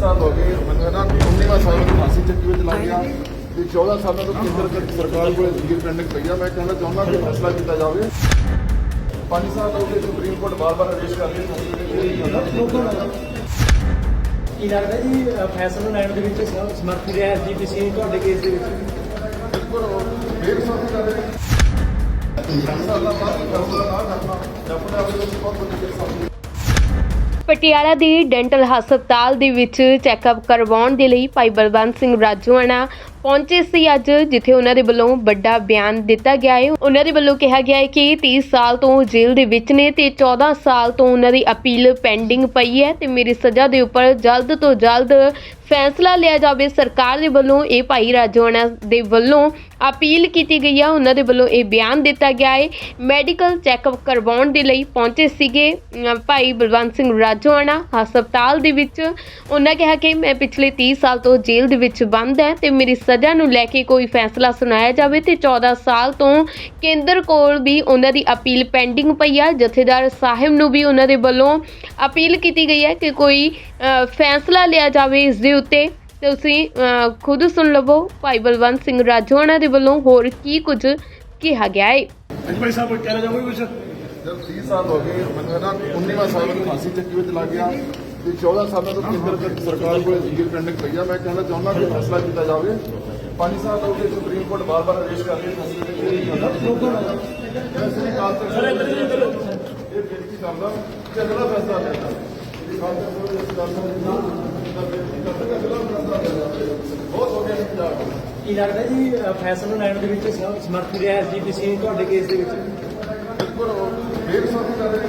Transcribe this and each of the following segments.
ਸਾਲ ਹੋ ਗਏ ਮਨਗਨਾ ਦੀ 19ਵਾਂ ਸਾਲ ਨੂੰ ਫਾਂਸੀ ਚੱਕੀ ਵਿੱਚ ਲੱਗ ਗਿਆ। ਤੇ 14 ਸਾਲਾਂ ਤੋਂ ਕੇਂਦਰ ਸਰਕਾਰ ਕੋਲ ਜ਼ਿੰਦਗੀ ਪੈਂਡਿੰਗ ਪਈ ਆ। ਮੈਂ ਕਹਿਣਾ ਚਾਹੁੰਦਾ ਕਿ ਫੈਸਲਾ ਕੀਤਾ ਜਾਵੇ। 5 ਸਾਲ ਹੋ ਗਏ ਸੁਪਰੀਮ ਕੋਰਟ ਬਾਰ-ਬਾਰ ਆਦੇਸ਼ ਕਰ ਰਹੀ ਹੈ ਕੀ ਲੱਗਦਾ ਜੀ ਫੈਸਲਾ ਲੈਣ ਦੇ ਵਿੱਚ ਸਮਰਥ ਰਿਹਾ ਐਸਜੀਪੀਸੀ ਤੁਹਾਡੇ ਕੇਸ ਦੇ ਵਿੱਚ? ਬਿਲਕੁਲ ਫੇਰ ਸਮਝ ਆ ਰਿਹਾ ਹੈ ਫੈਸਲਾ ਬਾਅਦ ਫੈਸਲਾ ਨਾ ਕਰਨਾ ਆਪਣੇ ਆਪ ਨੂੰ ਬਹੁਤ ਵਧੀਆ ਪਟਿਆਲਾ ਦੇ ਡੈਂਟਲ ਹਸਪਤਾਲ ਦੇ ਵਿੱਚ ਚੈੱਕਅਪ ਕਰਵਾਉਣ ਦੇ ਲਈ ਭਾਈ ਬਲਵੰਤ ਸਿੰਘ ਰਾਜੋਆਣਾ ਪਹੁੰਚੇ ਸੀ ਅੱਜ, ਜਿੱਥੇ ਉਹਨਾਂ ਦੇ ਵੱਲੋਂ ਵੱਡਾ ਬਿਆਨ ਦਿੱਤਾ ਗਿਆ ਹੈ। ਉਹਨਾਂ ਦੇ ਵੱਲੋਂ ਕਿਹਾ ਗਿਆ ਹੈ ਕਿ 30 ਸਾਲ ਤੋਂ ਜੇਲ੍ਹ ਦੇ ਵਿੱਚ ਨੇ ਤੇ 14 ਸਾਲ ਤੋਂ ਉਹਨਾਂ ਦੀ ਅਪੀਲ ਪੈਂਡਿੰਗ ਪਈ ਹੈ ਤੇ ਮੇਰੀ ਸਜ਼ਾ ਦੇ ਉੱਪਰ ਜਲਦ ਤੋਂ ਜਲਦ ਫੈਸਲਾ ਲਿਆ ਜਾਵੇ। ਸਰਕਾਰ ਦੇ ਵੱਲੋਂ ਇਹ ਭਾਈ ਰਾਜੋਆਣਾ ਦੇ ਵੱਲੋਂ ਅਪੀਲ ਕੀਤੀ ਗਈ ਹੈ। ਉਹਨਾਂ ਦੇ ਵੱਲੋਂ ਇਹ ਬਿਆਨ ਦਿੱਤਾ ਗਿਆ ਹੈ। ਮੈਡੀਕਲ ਚੈੱਕਅਪ ਕਰਵਾਉਣ ਦੇ ਲਈ ਪਹੁੰਚੇ ਸੀਗੇ ਭਾਈ ਬਲਵੰਤ ਸਿੰਘ ਰਾਜੋਆਣਾ ਹਸਪਤਾਲ ਦੇ ਵਿੱਚ। ਉਹਨਾਂ ਕਿਹਾ ਕਿ ਮੈਂ ਪਿਛਲੇ 30 ਸਾਲ ਤੋਂ ਜੇਲ੍ਹ ਦੇ ਵਿੱਚ ਬੰਦ ਹੈ ਤੇ ਮੇਰੀ ਸਜ਼ਾ ਨੂੰ ਲੈ ਕੇ ਕੋਈ ਫੈਸਲਾ ਸੁਣਾਇਆ ਜਾਵੇ ਤੇ 14 ਸਾਲ ਤੋਂ ਕੇਂਦਰ ਕੋਲ ਵੀ ਉਹਨਾਂ ਦੀ ਅਪੀਲ ਪੈਂਡਿੰਗ ਪਈ ਹੈ ਜਥੇਦਾਰ ਸਾਹਿਬ ਨੂੰ ਵੀ ਉਹਨਾਂ ਦੇ ਵੱਲੋਂ ਅਪੀਲ ਕੀਤੀ ਗਈ ਹੈ ਕਿ ਕੋਈ ਫੈਸਲਾ ਲਿਆ ਜਾਵੇ ਇਸ ਦੇ ਉੱਤੇ। ਤੇ ਤੁਸੀਂ ਖੁਦ ਸੁਣ ਲਵੋ ਭਾਈ ਬਲਵੰਤ ਸਿੰਘ ਰਾਜੋਆਣਾ ਦੇ ਵੱਲੋਂ ਹੋਰ ਕੀ ਕੁਝ ਕਿਹਾ ਗਿਆ ਹੈ ਭਾਈ ਸਾਹਿਬ ਕਹਿਣਾ ਚਾਹੋਗੇ ਕੁਝ ਜਦ 30 ਸਾਲ ਹੋ ਗਏ ਮੈਨੂੰ ਨਾ 19ਵਾਂ ਸਾਲ ਮੈਨੂੰ ਫਾਂਸੀ ਚੱਕੀ ਵਿੱਚ ਲੱਗ ਗਿਆ। ਤੇ 14 ਸਾਲਾਂ ਤੋਂ ਕੇਂਦਰ ਸਰਕਾਰ ਕੋਲ ਜ਼ਮੀਰ ਪੈਂਡਿੰਗ ਪਈ ਆ। ਮੈਂ ਕਹਿਣਾ ਚਾਹੁੰਦਾ ਕਿ ਫੈਸਲਾ ਕੀਤਾ ਜਾਵੇ। ਪੰਜ ਸਾਲ ਹੋ ਗਏ ਸੁਪਰੀਮ ਕੋਰਟ ਬਾਰ-ਬਾਰ ਆਦੇਸ਼ ਕਰ ਰਹੀ ਹੈ ਫੈਸਲੇ ਕਾਲ ਤੱਕ ਸਰ ਇਹ ਬੇਨਤੀ ਕਰਦਾ ਕਿ ਅਗਲਾ ਫੈਸਲਾ ਲੈਣਾ ਕੀ ਲੱਗਦਾ ਜੀ ਫੈਸਲਾ ਲੈਣ ਦੇ ਵਿੱਚ ਸਮਰਥ ਰਿਹਾ ਐਸਜੀਪੀਸੀ ਤੁਹਾਡੇ ਕੇਸ ਦੇ ਵਿੱਚ? ਬਿਲਕੁਲ ਡੇਢ ਸਾਲ ਦੀ ਗੱਲ ਹੈ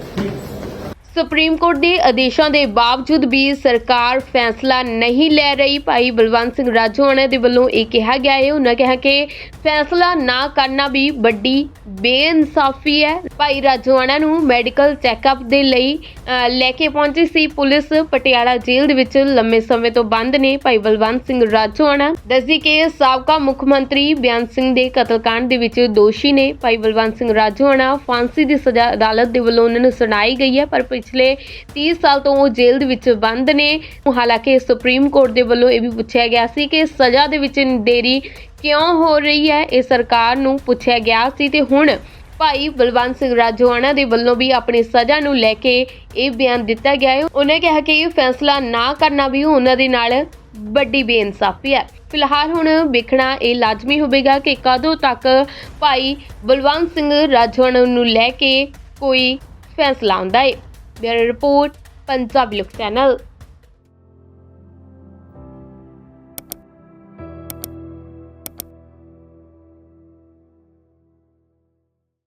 ਸੁਪਰੀਮ ਕੋਰਟ ਦੇ ਆਦੇਸ਼ਾਂ ਦੇ ਬਾਵਜੂਦ ਵੀ ਸਰਕਾਰ ਫੈਸਲਾ ਨਹੀਂ ਲੈ ਰਹੀ, ਭਾਈ ਬਲਵੰਤ ਸਿੰਘ ਰਾਜੋਆਣਾ ਦੇ ਵੱਲੋਂ ਇਹ ਕਿਹਾ ਗਿਆ ਹੈ। ਉਹਨਾਂ ਕਿਹਾ ਕਿ ਫੈਸਲਾ ਨਾ ਕਰਨਾ ਵੀ ਵੱਡੀ ਬੇਇਨਸਾਫੀ ਹੈ। ਭਾਈ ਰਾਜੋਆਣਾ ਨੂੰ ਮੈਡੀਕਲ ਚੈੱਕਅਪ ਦੇ ਲਈ ਲੈ ਕੇ ਪਹੁੰਚੀ ਸੀ ਪੁਲਿਸ ਪਟਿਆਲਾ ਜੇਲ੍ਹ ਦੇ ਵਿੱਚ ਲੰਮੇ ਸਮੇਂ ਤੋਂ ਬੰਦ ਨੇ ਭਾਈ ਬਲਵੰਤ ਸਿੰਘ ਰਾਜੋਆਣਾ ਦੱਸਦੀ ਕਿ ਸਾਬਕਾ ਮੁੱਖ ਮੰਤਰੀ ਬਿਆਨ ਸਿੰਘ ਦੇ ਕਤਲकांड ਦੇ ਵਿੱਚ ਦੋਸ਼ੀ ਨੇ ਭਾਈ ਬਲਵੰਤ ਸਿੰਘ ਰਾਜੋਆਣਾ ਫਾਂਸੀ ਦੀ ਸਜ਼ਾ ਅਦਾਲਤ ਦੇ ਵੱਲੋਂ ਉਹਨਾਂ ਨੂੰ ਸੁਣਾਈ ਗਈ ਹੈ, ਪਰ ਪਿਛਲੇ 30 ਸਾਲ ਤੋਂ ਉਹ ਜੇਲ੍ਹ ਦੇ ਵਿੱਚ ਬੰਦ ਨੇ। ਹਾਲਾਂਕਿ ਸੁਪਰੀਮ ਕੋਰਟ ਦੇ ਵੱਲੋਂ ਇਹ ਵੀ ਪੁੱਛਿਆ ਗਿਆ ਸੀ ਕਿ ਸਜ਼ਾ ਦੇ ਵਿੱਚ ਦੇਰੀ ਕਿਉਂ ਹੋ ਰਹੀ ਹੈ? ਇਹ ਸਰਕਾਰ ਨੂੰ ਪੁੱਛਿਆ ਗਿਆ ਸੀ ਤੇ ਹੁਣ ਭਾਈ ਬਲਵੰਤ ਸਿੰਘ ਰਾਜੋਆਣਾ ਦੇ ਵੱਲੋਂ ਵੀ ਆਪਣੀ ਸਜ਼ਾ ਨੂੰ ਲੈ ਕੇ ਇਹ ਬਿਆਨ ਦਿੱਤਾ ਗਿਆ ਹੈ। ਉਹਨੇ ਕਿਹਾ ਕਿ ਇਹ ਫੈਸਲਾ ਨਾ ਕਰਨਾ ਵੀ ਉਹਨਾਂ ਦੇ ਨਾਲ ਵੱਡੀ ਬੇਇਨਸਾਫੀ ਹੈ। ਫਿਲਹਾਲ ਹੁਣ ਵੇਖਣਾ ਇਹ ਲਾਜ਼ਮੀ ਹੋਵੇਗਾ ਕਿ ਕਦੋਂ ਤੱਕ ਭਾਈ ਬਲਵੰਤ ਸਿੰਘ ਰਾਜੋਆਣਾ ਨੂੰ ਲੈ ਕੇ ਕੋਈ ਫੈਸਲਾ ਆਉਂਦਾ ਹੈ। ਬਿਊਰੋ ਰਿਪੋਰਟ ਪੰਜਾਬ ਲੋਕ ਚੈਨਲ